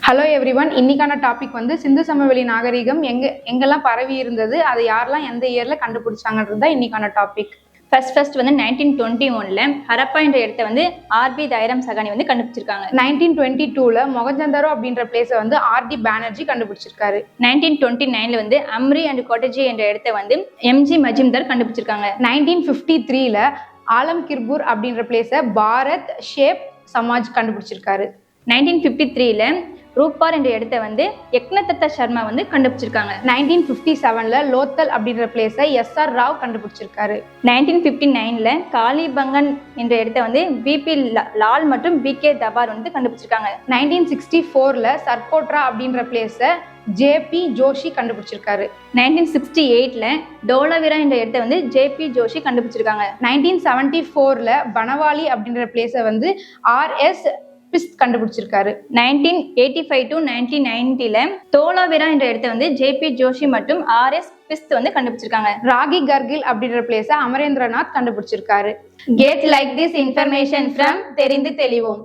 Hello everyone இன்னைக்கான topic வந்து சிந்து சமவெளி நாகரிகம் எங்க எங்கெல்லாம் பரவி இருந்தது அதை யாரெல்லாம் எந்த இயர்ல கண்டுபிடிச்சாங்கன்றது தான் இன்னைக்கான டாபிக் ஃபர்ஸ்ட் ஃபர்ஸ்ட் வந்து நைன்டீன் டுவெண்ட்டி ஒன்ல ஹரப்பா என்ற இடத்த வந்து ஆர்பி தைரம் சகானி வந்து கண்டுபிடிச்சிருக்காங்க. நைன்டீன் டுவெண்ட்டி டூல மொகஞ்சந்தரோ அப்படின்ற பிளேஸை வந்து ஆர்டி பானர்ஜி கண்டுபிடிச்சிருக்காரு. நைன்டீன் டுவெண்ட்டி நைன்ல வந்து அம்ரி அண்ட் கோட்டஜி என்ற இடத்த வந்து எம்ஜி மஜிம்தார் கண்டுபிடிச்சிருக்காங்க. நைன்டீன் ஃபிஃப்டி த்ரீல ஆலம் கிர்பூர் அப்படின்ற பிளேஸை பாரத் ஷேப் சமாஜ் கண்டுபிடிச்சிருக்காரு. நைன்டீன் ஃபிஃப்டி த்ரீல ரூப்பார் என்ற இடத்த வந்து யக்னதத்த சர்மா வந்து கண்டுபிடிச்சிருக்காங்க. நைன்டீன் ஃபிஃப்டி செவன்ல லோத்தல் அப்படின்ற பிளேஸை எஸ் ஆர் ராவ் கண்டுபிடிச்சிருக்காரு. நைன்டீன் ஃபிஃப்டி நைன்ல காளிபங்கன் என்ற இடத்த வந்து பிபி லால் மற்றும் பி கே தபார் வந்து கண்டுபிடிச்சிருக்காங்க. நைன்டீன் சிக்ஸ்டி ஃபோர்ல சர்கோட்ரா அப்படின்ற பிளேஸை ஜேபி ஜோஷி கண்டுபிடிச்சிருக்காரு. நைன்டீன் சிக்ஸ்டி எயிட்ல டோலவிரா என்ற இடத்த வந்து ஜேபி ஜோஷி கண்டுபிடிச்சிருக்காங்க. நைன்டீன் செவன்டி ஃபோர்ல பனவாலி அப்படின்ற பிளேஸை வந்து RS Bisht கண்டுபிடிச்சிருக்காரு. Nineteen eighty five to nineteen நைன்டில Dholavira என்ற இடத்த வந்து ஜேபி ஜோஷி மற்றும் ஆர்எஸ் பிஸ்த் வந்து கண்டுபிடிச்சிருக்காங்க. ராகி கர்கில் அப்படின்ற place Amarendranath கண்டுபிடிச்சிருக்காரு. Get like this information from தெரிந்து தெளிவோம்.